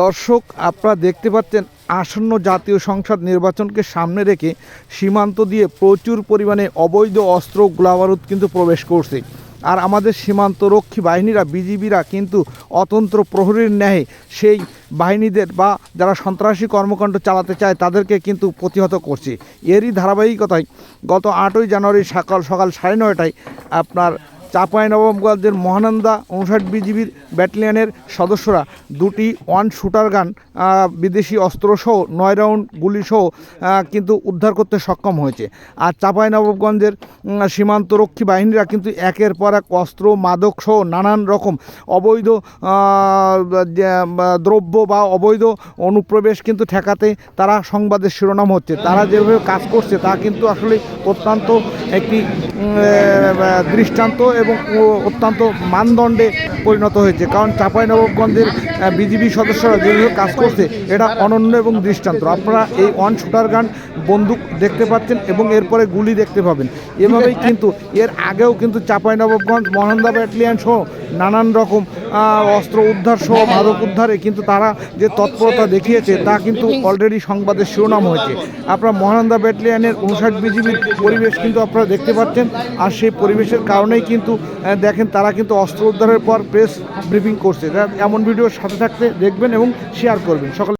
দর্শক, আপনারা দেখতে পাচ্ছেন আসন্ন জাতীয় সংসদ নির্বাচনকে সামনে রেখে সীমান্ত দিয়ে প্রচুর পরিমাণে অবৈধ অস্ত্র গোলাবারুদ কিন্তু প্রবেশ করছে। আর আমাদের সীমান্তরক্ষী বাহিনীরা, বিজিবিরা কিন্তু অতন্ত্র প্রহরীর ন্যায় সেই বাহিনীদের বা যারা সন্ত্রাসী কর্মকাণ্ড চালাতে চায় তাদেরকে কিন্তু প্রতিহত করছে। এরই ধারাবাহিকতায় গত আটই জানুয়ারি সকাল সকাল সাড়ে নয়টায় আপনার চাঁপাইনবাবগঞ্জের মহানন্দা উনষাট বিজিবির ব্যাটালিয়নের সদস্যরা দুটি ওয়ান শুটার গান বিদেশি অস্ত্রসহ নয় রাউন্ড গুলিসহ কিন্তু উদ্ধার করতে সক্ষম হয়েছে। আর চাঁপাইনবাবগঞ্জের সীমান্তরক্ষী বাহিনীরা কিন্তু একের পর এক অস্ত্র, মাদক সহ নানান রকম অবৈধ দ্রব্য বা অবৈধ অনুপ্রবেশ কিন্তু ঠেকাতে তারা সংবাদের শিরোনাম হচ্ছে। তারা যেভাবে কাজ করছে তা কিন্তু আসলে অত্যন্ত একটি দৃষ্টান্ত এবং অত্যন্ত মানদণ্ডে পরিণত হয়েছে। কারণ চাঁপাইনবাবগঞ্জের বিজিবি সদস্যরা যেভাবে কাজ করছে, এটা অনন্য এবং দৃষ্টান্ত। আপনারা এই অন শুটার গান বন্দুক দেখতে পাচ্ছেন এবং এরপরে গুলি দেখতে পাবেন। এভাবেই কিন্তু এর আগেও কিন্তু চাঁপাইনবাবগঞ্জ, মহানন্দা ব্যাটালিয়ান সহ নানান রকম অস্ত্র উদ্ধার সহ মাদক উদ্ধারে, কিন্তু তারা যে তৎপরতা দেখিয়েছে, তা কিন্তু অলরেডি সংবাদের শিরোনাম হয়েছে। আপনার মহানন্দা ব্যাটালিয়ানের উনষাট বিজিবির পরিবেশ কিন্তু আপনারা দেখতে পাচ্ছেন, আর সেই পরিবেশের কারণেই কিন্তু দেখেন তারা কিন্তু অস্ত্র উদ্ধারের পর প্রেস ব্রিফিং করছে। এমন ভিডিওর সাথে থাকতে দেখবেন এবং শেয়ার করবেন। সকলে